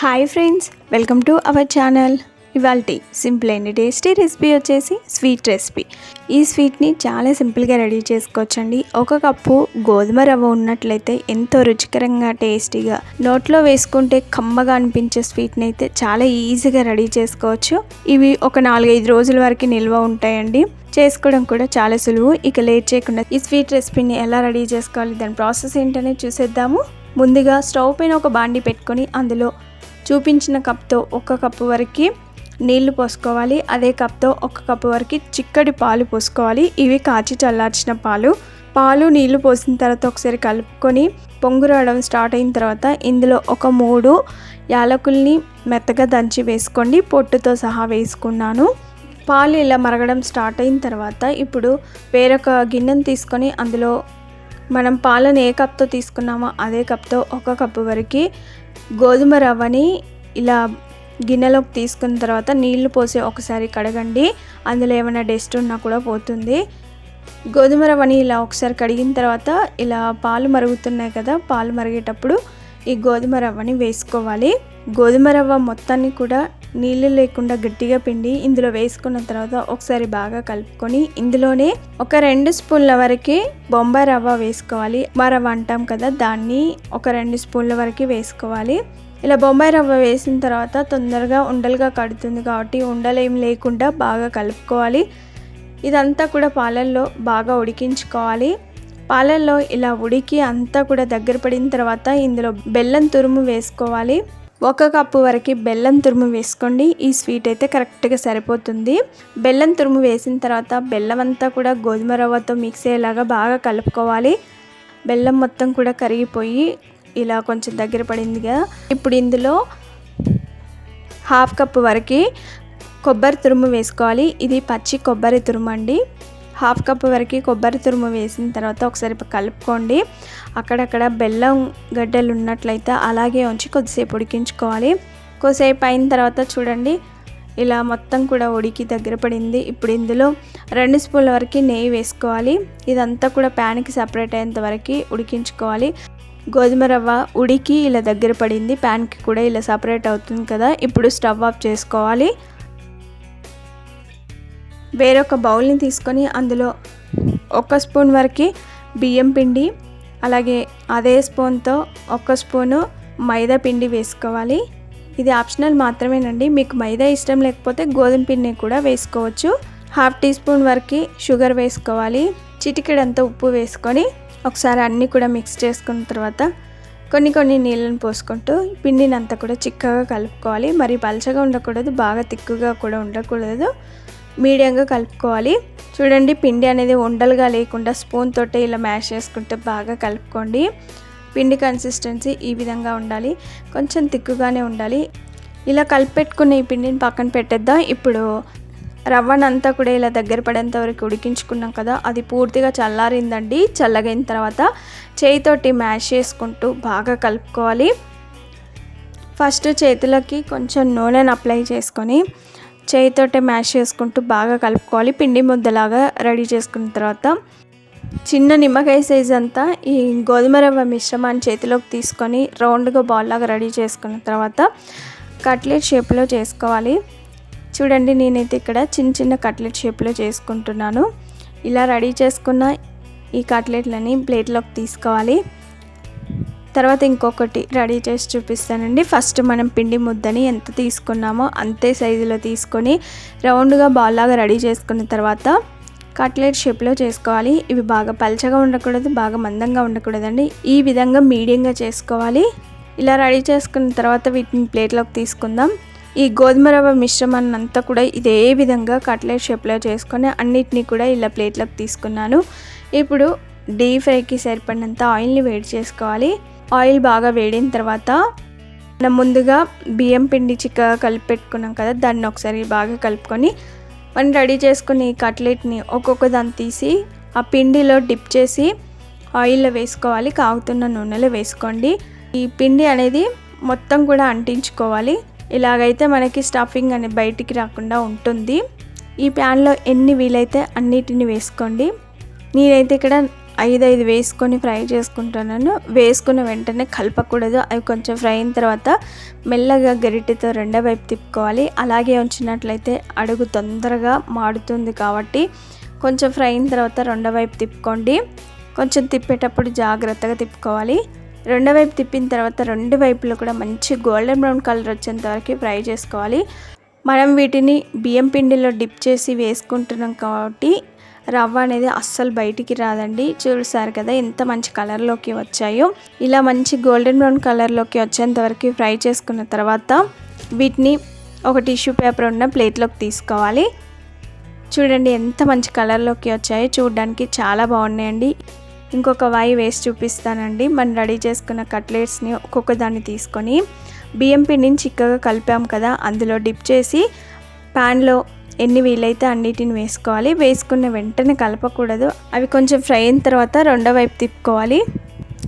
Hi friends welcome to our channel ఇవాళ simple and tasty recipe వచ్చేసి sweet recipe ఈ స్వీట్ని చాలా సింపుల్గా రెడీ చేసుకోవచ్చండి. ఒక కప్పు గోధుమ రవ్వ ఉన్నట్లయితే ఎంతో రుచికరంగా టేస్టీగా నోట్లో వేసుకుంటే కమ్మగా అనిపించే స్వీట్ని అయితే చాలా ఈజీగా రెడీ చేసుకోవచ్చు. ఇవి ఒక నాలుగైదు రోజుల వరకు నిల్వ ఉంటాయండి. చేసుకోవడం కూడా చాలా సులువు. ఇక లేట్ చేయకుండా ఈ స్వీట్ రెసిపీని ఎలా రెడీ చేసుకోవాలి దాని ప్రాసెస్ ఏంటనే చూసేద్దాము. ముందుగా స్టవ్ పైన ఒక బాండి పెట్టుకొని అందులో చూపించిన కప్తో ఒక కప్పు వరకు నీళ్ళు పోసుకోవాలి. అదే కప్తో ఒక కప్పు వరకు చిక్కటి పాలు పోసుకోవాలి. ఇవి కాచి చల్లార్చిన పాలు. పాలు నీళ్ళు పోసిన తర్వాత ఒకసారి కలుపుకొని పొంగు రావడం స్టార్ట్ అయిన తర్వాత ఇందులో ఒక మూడు యాలకుల్ని మెత్తగా దంచి వేసుకోండి. పొట్టుతో సహా వేసుకున్నాను. పాలు ఇలా మరగడం స్టార్ట్ అయిన తర్వాత ఇప్పుడు వేరొక గిన్నెను తీసుకొని అందులో మనం పాలను ఏ కప్తో తీసుకున్నామో అదే కప్తో ఒక కప్పు వరకు గోధుమ రవ్వని ఇలా గిన్నెలోకి తీసుకున్న తర్వాత నీళ్ళు పోసి ఒకసారి కడగండి. అందులో ఏమైనా డస్ట్ ఉన్నా కూడా పోతుంది. గోధుమ రవ్వని ఇలా ఒకసారి కడిగిన తర్వాత ఇలా పాలు మరుగుతున్నాయి కదా పాలు మరిగేటప్పుడు ఈ గోధుమ రవ్వని వేసుకోవాలి. గోధుమ రవ్వ మొత్తాన్ని కూడా నీళ్ళు లేకుండా గట్టిగా పిండి ఇందులో వేసుకున్న తర్వాత ఒకసారి బాగా కలుపుకొని ఇందులోనే ఒక రెండు స్పూన్ల వరకు బొంబాయి రవ్వ వేసుకోవాలి. మా రవ్వ అంటాం కదా దాన్ని ఒక రెండు స్పూన్ల వరకు వేసుకోవాలి. ఇలా బొంబాయి రవ్వ వేసిన తర్వాత తొందరగా ఉండలుగా కడుతుంది కాబట్టి ఉండలేం లేకుండా బాగా కలుపుకోవాలి. ఇదంతా కూడా పాలల్లో బాగా ఉడికించుకోవాలి. పాలల్లో ఇలా ఉడికి అంతా కూడా దగ్గర పడిన తర్వాత ఇందులో బెల్లం తురుము వేసుకోవాలి. ఒక కప్పు వరకు బెల్లం తురుము వేసుకోండి. ఈ స్వీట్ అయితే కరెక్ట్గా సరిపోతుంది. బెల్లం తురుము వేసిన తర్వాత బెల్లం అంతా కూడా గోధుమ రవ్వతో మిక్స్ అయ్యేలాగా బాగా కలుపుకోవాలి. బెల్లం మొత్తం కూడా కరిగిపోయి ఇలా కొంచెం దగ్గర పడింది కదా. ఇప్పుడు ఇందులో హాఫ్ కప్ వరకు కొబ్బరి తురుము వేసుకోవాలి. ఇది పచ్చి కొబ్బరి తురుము అండి. హాఫ్ కప్ వరకు కొబ్బరి తురుము వేసిన తర్వాత ఒకసారి కలుపుకోండి. అక్కడక్కడ బెల్లం గడ్డలు ఉన్నట్లయితే అలాగే ఉంచి కొద్దిసేపు ఉడికించుకోవాలి. కొద్దిసేపు అయిన తర్వాత చూడండి ఇలా మొత్తం కూడా ఉడికి దగ్గర పడింది. ఇప్పుడు ఇందులో రెండు స్పూన్ల వరకు నెయ్యి వేసుకోవాలి. ఇదంతా కూడా ప్యాన్కి సపరేట్ అయ్యేంత వరకు ఉడికించుకోవాలి. గోధుమ రవ్వ ఉడికి ఇలా దగ్గర పడింది. ప్యాన్కి కూడా ఇలా సపరేట్ అవుతుంది కదా. ఇప్పుడు స్టవ్ ఆఫ్ చేసుకోవాలి. వేరొక బౌల్ని తీసుకొని అందులో ఒక స్పూన్ వరకు బియ్యం పిండి అలాగే అదే స్పూన్తో ఒక స్పూను మైదా పిండి వేసుకోవాలి. ఇది ఆప్షనల్ మాత్రమేనండి. మీకు మైదా ఇష్టం లేకపోతే గోధుమ పిండిని కూడా వేసుకోవచ్చు. హాఫ్ టీ స్పూన్ వరకు షుగర్ వేసుకోవాలి. చిటికెడంతా ఉప్పు వేసుకొని ఒకసారి అన్నీ కూడా మిక్స్ చేసుకున్న తర్వాత కొన్ని కొన్ని నీళ్ళను పోసుకుంటూ పిండిని అంతా కూడా చిక్కగా కలుపుకోవాలి. మరి పలచగా ఉండకూడదు బాగా తిక్కుగా కూడా ఉండకూడదు. మీడియంగా కలుపుకోవాలి. చూడండి పిండి అనేది ఉండలుగా లేకుండా స్పూన్ తోటే ఇలా మ్యాష్ చేసుకుంటే బాగా కలుపుకోండి. పిండి కన్సిస్టెన్సీ ఈ విధంగా ఉండాలి. కొంచెం తిక్కుగానే ఉండాలి. ఇలా కలిపెట్టుకున్న ఈ పిండిని పక్కన పెట్టేద్దాం. ఇప్పుడు రవ్వనంతా కూడా ఇలా దగ్గర పడేంత వరకు ఉడికించుకున్నాం కదా అది పూర్తిగా చల్లారిందండి. చల్లగైన తర్వాత చేయితోటి మ్యాష్ చేసుకుంటూ బాగా కలుపుకోవాలి. ఫస్ట్ చేతులకి కొంచెం నూనెను అప్లై చేసుకొని చేయితోటే మ్యాష్ చేసుకుంటూ బాగా కలుపుకోవాలి. పిండి ముద్దలాగా రెడీ చేసుకున్న తర్వాత చిన్న నిమ్మకాయ సైజ్ అంతా ఈ గోధుమ రవ్వ మిశ్రమాన్ని చేతిలోకి తీసుకొని రౌండ్గా బాల్ లాగా రెడీ చేసుకున్న తర్వాత కట్లెట్ షేప్లో చేసుకోవాలి. చూడండి నేనైతే ఇక్కడ చిన్న చిన్న కట్లెట్ షేప్లో చేసుకుంటున్నాను. ఇలా రెడీ చేసుకున్న ఈ కట్లెట్లని ప్లేట్లోకి తీసుకోవాలి. తర్వాత ఇంకొకటి రెడీ చేసి చూపిస్తానండి. ఫస్ట్ మనం పిండి ముద్దని ఎంత తీసుకున్నామో అంతే సైజులో తీసుకొని రౌండ్గా బాల్ లాగా రెడీ చేసుకున్న తర్వాత కట్లెట్ షేప్లో చేసుకోవాలి. ఇవి బాగా పలచగా ఉండకూడదు బాగా మందంగా ఉండకూడదండి. ఈ విధంగా మీడియంగా చేసుకోవాలి. ఇలా రెడీ చేసుకున్న తర్వాత వీటిని ప్లేట్లోకి తీసుకుందాం. ఈ గోధుమ రవ్వ మిశ్రమాన్ని అంతా కూడా ఇదే విధంగా కట్లెట్ షేప్లో చేసుకొని అన్నిటినీ కూడా ఇలా ప్లేట్లోకి తీసుకున్నాను. ఇప్పుడు డీప్ ఫ్రైకి సరిపడినంత ఆయిల్ని వేడి చేసుకోవాలి. ఆయిల్ బాగా వేడిన తర్వాత మనం ముందుగా బియ్యం పిండి చిక్కగా కలిపి పెట్టుకున్నాం కదా దాన్ని ఒకసారి బాగా కలుపుకొని మనం రెడీ చేసుకుని కట్లెట్ని ఒక్కొక్క దాన్ని తీసి ఆ పిండిలో డిప్ చేసి ఆయిల్లో వేసుకోవాలి కాగుతున్న నూనెలో వేసుకోండి. ఈ పిండి అనేది మొత్తం కూడా అంటించుకోవాలి. ఇలాగైతే మనకి స్టఫింగ్ అనేది బయటికి రాకుండా ఉంటుంది. ఈ ప్యాన్లో ఎన్ని వీలైతే అన్నిటిని వేసుకోండి. నేనైతే ఇక్కడ ఐదు ఐదు వేసుకొని ఫ్రై చేసుకుంటున్నాను వేసుకున్న వెంటనే కలపకూడదు. అవి కొంచెం ఫ్రై అయిన తర్వాత మెల్లగా గరిటెతో రెండో వైపు తిప్పుకోవాలి. అలాగే ఉంచినట్లయితే అడుగు తొందరగా మాడుతుంది కాబట్టి కొంచెం ఫ్రై అయిన తర్వాత రెండో వైపు తిప్పుకోండి. కొంచెం తిప్పేటప్పుడు జాగ్రత్తగా తిప్పుకోవాలి. రెండో వైపు తిప్పిన తర్వాత రెండు వైపులో కూడా మంచి గోల్డెన్ బ్రౌన్ కలర్ వచ్చేంత వరకు ఫ్రై చేసుకోవాలి. మనం వీటిని బియ్యం పిండిలో డిప్ చేసి వేసుకుంటున్నాం కాబట్టి రవ్వ అనేది అస్సలు బయటికి రాదండి. చూసారు కదా ఎంత మంచి కలర్లోకి వచ్చాయో. ఇలా మంచి గోల్డెన్ బ్రౌన్ కలర్లోకి వచ్చేంతవరకు ఫ్రై చేసుకున్న తర్వాత వీటిని ఒక టిష్యూ పేపర్ ఉన్న ప్లేట్లోకి తీసుకోవాలి. చూడండి ఎంత మంచి కలర్లోకి వచ్చాయో. చూడడానికి చాలా బాగున్నాయండి. ఇంకొక వాయి వేసి చూపిస్తానండి. మనం రెడీ చేసుకున్న కట్లెట్స్ని ఒక్కొక్క దాన్ని తీసుకొని బియ్యం పిండిని చిక్కగా కలిపాం కదా అందులో డిప్ చేసి ప్యాన్లో ఎన్ని వీలైతే అన్నిటిని వేసుకోవాలి. వేసుకున్న వెంటనే కలపకూడదు. అవి కొంచెం ఫ్రై అయిన తర్వాత రెండో వైపు తిప్పుకోవాలి.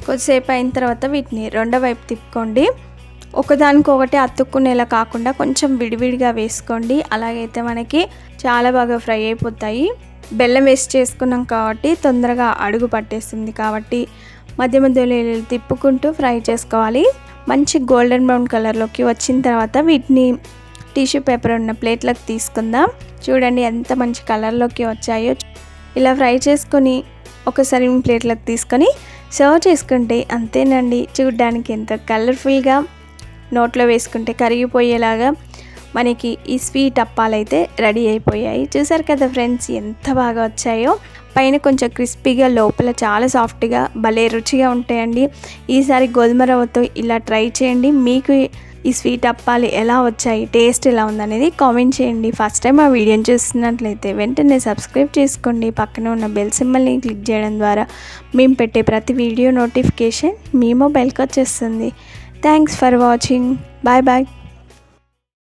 కొద్దిసేపు అయిన తర్వాత వీటిని రెండో వైపు తిప్పుకోండి. ఒకదానికొకటి అతుక్కునేలా కాకుండా కొంచెం విడివిడిగా వేసుకోండి. అలాగైతే మనకి చాలా బాగా ఫ్రై అయిపోతాయి. బెల్లం వేస్ట్ చేసుకున్నాం కాబట్టి తొందరగా అడుగు పట్టేస్తుంది కాబట్టి మధ్య మధ్యలో తిప్పుకుంటూ ఫ్రై చేసుకోవాలి. మంచి గోల్డెన్ బ్రౌన్ కలర్లోకి వచ్చిన తర్వాత వీటిని టిష్యూ పేపర్ ఉన్న ప్లేట్లకు తీసుకుందాం. చూడండి ఎంత మంచి కలర్లోకి వచ్చాయో. ఇలా ఫ్రై చేసుకొని ఒక సర్వింగ్ ప్లేట్లకు తీసుకొని సర్వ్ చేసుకుంటే అంతేనండి. చూడ్డానికి ఎంత కలర్ఫుల్గా నోట్లో వేసుకుంటే కరిగిపోయేలాగా మనకి ఈ స్వీట్ అప్పాలైతే రెడీ అయిపోయాయి. చూసారు కదా ఫ్రెండ్స్ ఎంత బాగా వచ్చాయో. పైన కొంచెం క్రిస్పీగా లోపల చాలా సాఫ్ట్గా భలే రుచిగా ఉంటాయండి. ఈసారి గోధుమ రవ్వతో ఇలా ట్రై చేయండి. మీకు ఈ స్వీట్ అప్పాలు ఎలా వచ్చాయి టేస్ట్ ఎలా ఉందనేది కామెంట్ చేయండి. ఫస్ట్ టైం ఆ వీడియోని చూస్తున్నట్లయితే వెంటనే సబ్స్క్రైబ్ చేసుకోండి. పక్కన ఉన్న బెల్ సింబల్ని క్లిక్ చేయడం ద్వారా మేము పెట్టే ప్రతి వీడియో నోటిఫికేషన్ మీ మొబైల్కి వచ్చేస్తుంది. Thanks for watching. Bye bye.